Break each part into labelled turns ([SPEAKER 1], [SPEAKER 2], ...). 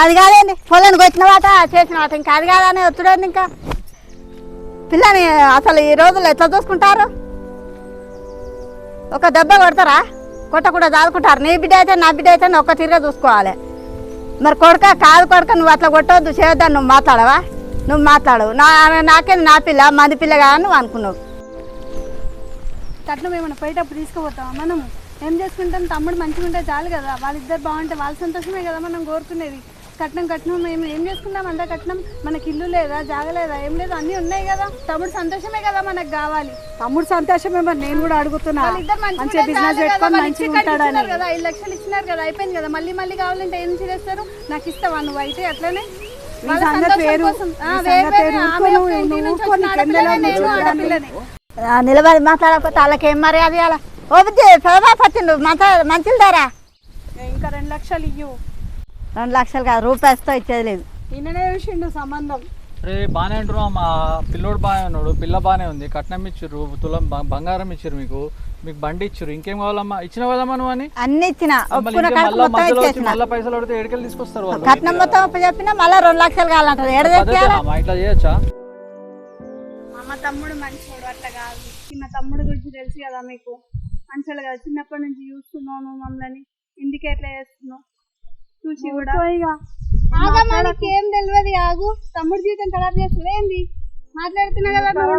[SPEAKER 1] అది
[SPEAKER 2] కాదండి పొలానికి వచ్చిన వాట చేసిన వాట ఇంకా అది కాదని వస్తుడండి ఇంకా. పిల్లని అసలు ఈ రోజులు ఎట్లా చూసుకుంటారు? ఒక దెబ్బ కొడతారా? కొట్టకుండా దాదుకుంటారు నీ బిడ్డ అయితే నా బిడ్డ అయితే ఒక్క తీరుగా చూసుకోవాలి. మరి కొడుక కాదు కొడుక నువ్వు అట్లా కొట్టవద్దు చేయొద్దని నువ్వు మాట్లాడవా? నువ్వు మాట్లాడవు. నా నాకే నా పిల్ల మంది పిల్ల కాదని నువ్వు అనుకున్నావు.
[SPEAKER 3] కట్నం ఏమైనా పోయేటప్పుడు తీసుకుపోతావా మనం ఏం చేసుకుంటాం? తమ్ముడు మంచిగా ఉంటే చాలు కదా. వాళ్ళిద్దరు బాగుంటే వాళ్ళ సంతోషమే కదా మనం కోరుకునేది. కట్నం కట్నం మేము ఏం చేసుకుంటాం? అంతా కట్నం. మనకి ఇల్లు లేదా జాగ లేదా ఏం లేదు. అన్నీ ఉన్నాయి కదా. తమ్ముడు సంతోషమే కదా మనకు కావాలి.
[SPEAKER 4] తమ్ముడు సంతోషమే మరి నేను కూడా అడుగుతున్నా.
[SPEAKER 3] వాళ్ళిద్దరు మంచిగా
[SPEAKER 4] బిజినెస్ పెట్టుకొని ఉంటాడని.
[SPEAKER 3] కదా. ఐదు లక్షలు ఇచ్చినారు కదా. అయిపోయింది కదా. మళ్ళీ మళ్ళీ కావాలంటే ఏం చేస్తారు? నాకు ఇస్తావా నువ్వు అయితే? అట్లనే
[SPEAKER 2] నిలబడి మాట్లాడకపోతే వాళ్ళకి ఏం మర్యాద ఇవ్వాలా ఓ బుద్ధి పెదవా పచ్చిండు మంచి మంచిలు ధర.
[SPEAKER 4] ఇంకా రెండు లక్షలు ఇయ్యు.
[SPEAKER 2] రెండు లక్షలు కాదు రూపాయిస్తో ఇచ్చేది లేదు.
[SPEAKER 4] ఈయననే చూసిండు సంబంధం.
[SPEAKER 5] రే బాగానే అంటున్నావు మా పిల్లోడు బాగానే ఉన్నాడు పిల్ల బాగానే ఉంది. కట్నం ఇచ్చిర్రు తులం బ- బంగారం ఇచ్చిర్రు మీకు. మీకు బండి ఇచ్చిర్రు. ఇంకేం కావాలమ్మా? ఇచ్చిన కదమ్మా నువ్వు అని?
[SPEAKER 2] అన్ని ఇచ్చిన.
[SPEAKER 5] మళ్ళీ
[SPEAKER 2] ఒప్పుకున్న
[SPEAKER 5] ఇంకేం
[SPEAKER 2] కాడికి
[SPEAKER 5] మళ్ళా
[SPEAKER 2] మొత్తం
[SPEAKER 5] మధ్యలో వచ్చి
[SPEAKER 2] ఇచ్చేసిన.
[SPEAKER 5] మళ్ళీ పైసలు అడిగితే ఎడికెళ్ళి తీసుకొస్తారు వాళ్ళు?
[SPEAKER 2] కట్నం మొత్తం అప్పు చెప్పినా మళ్ళీ రెండు లక్షలు కావాలంటారు. ఎడ తెచ్చేయాలి?
[SPEAKER 5] మా ఇట్లా చేయొచ్చా?
[SPEAKER 3] మా తమ్ముడు మంచోడు అట్లా కాదు. చిన్న తమ్ముడు గురించి తెలుసు కదా మీకు. మంచోడు కదా. చిన్నప్పటి నుంచి చూస్తున్నావు నువ్వు మమ్మల్ని. ఇందుకే ఎట్లా చేస్తున్నావు చూసి కూడా. ఆగమ్మా నీకేం తెలియదు ఆగు. తమ్ముడు జీవితం ఖరాబ్ చేస్తుంది ఏంది? మాట్లాడుతున్నా కదా నువ్వు?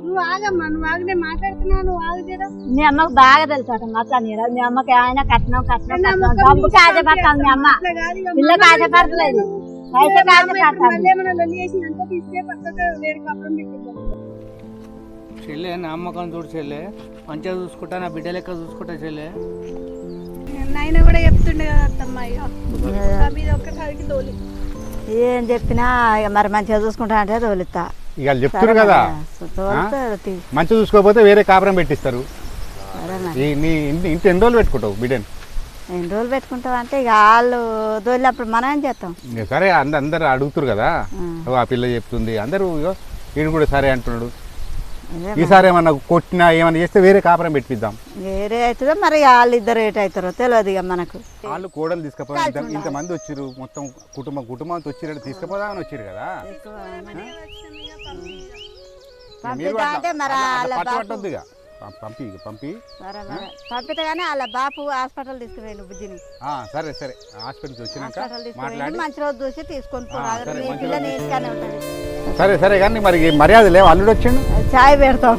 [SPEAKER 3] నువ్వు ఆగమ్మా నువ్వు ఆగితే మాట్లాడుతున్నావు నువ్వు ఆగుదేరా
[SPEAKER 2] మీ అమ్మకు బాగా తెలుసు అట మాట్లాడిన మీ అమ్మకి ఆయన కట్నం కట్నం ఆశపడతాను మీ అమ్మ.
[SPEAKER 3] కాదు మళ్ళీ చేసినంత వేరే కప్పడం పెట్టిద్దాం.
[SPEAKER 6] చెల్లె నా అమ్మకం చూడు చెల్లె. మంచిగా చూసుకుంటా నా బిడ్డ లెక్క చూసుకుంటా చెల్లె.
[SPEAKER 3] నాయన కూడా చెప్తుండే కదా అత్తమ్మ ఇక మీద ఒక్కసారికి తోలి.
[SPEAKER 2] ఏం చెప్పినా ఇక మరి మంచిగా చూసుకుంటా అంటే తోలుతా.
[SPEAKER 7] ఇక చెప్తారు కదా.
[SPEAKER 2] తోలుతా తీ.
[SPEAKER 7] మంచి చూసుకోకపోతే వేరే కాపురం పెట్టిస్తారు. నీ ఇంటి ఇంటి ఎన్ని రోజులు పెట్టుకుంటావు బిడ్డని?
[SPEAKER 2] ఎన్ని రోజులు పెట్టుకుంటావు అంటే ఇక వాళ్ళు తోలినప్పుడు మనం ఏం చేస్తాం?
[SPEAKER 7] ఇక సరే అంద అందరు అడుగుతారు కదా. ఓ, ఆ పిల్ల చెప్తుంది. అందరూ వీడు కూడా సరే అంటున్నాడు. ఈసారి ఏమన్నా కొట్టినా ఏమన్నా చేస్తే వేరే కాపురం పెట్టిద్దాం.
[SPEAKER 2] వేరే అవుతుందో? మరి వాళ్ళు ఇద్దరు ఏట అవుతారో తెలియదు ఇక మనకు.
[SPEAKER 7] వాళ్ళు కోడలు తీసుకుపోయి ఇంత ఇంతమంది వచ్చిర్రు మొత్తం కుటుంబం కుటుంబంతో వచ్చిరని తీసుకుపోదామని వచ్చిర్రు కదా. పట్టవద్దు ఇక పంపి. పంపి
[SPEAKER 2] పంపితే కానీ వాళ్ళ బాపు హాస్పిటల్ తీసుకుపోయిండు బుజ్జిని.
[SPEAKER 7] సరే సరే. వచ్చినాక
[SPEAKER 2] హాస్పిటల్
[SPEAKER 7] మాట్లాడి.
[SPEAKER 2] మంచి రోజు చూసి తీసుకొని పోరాదు. ఉంటుంది
[SPEAKER 7] సరే సరే కానీ మరి మర్యాద లేవు? అల్లుడు వచ్చిండు?
[SPEAKER 2] చాయ్ పెడతాం.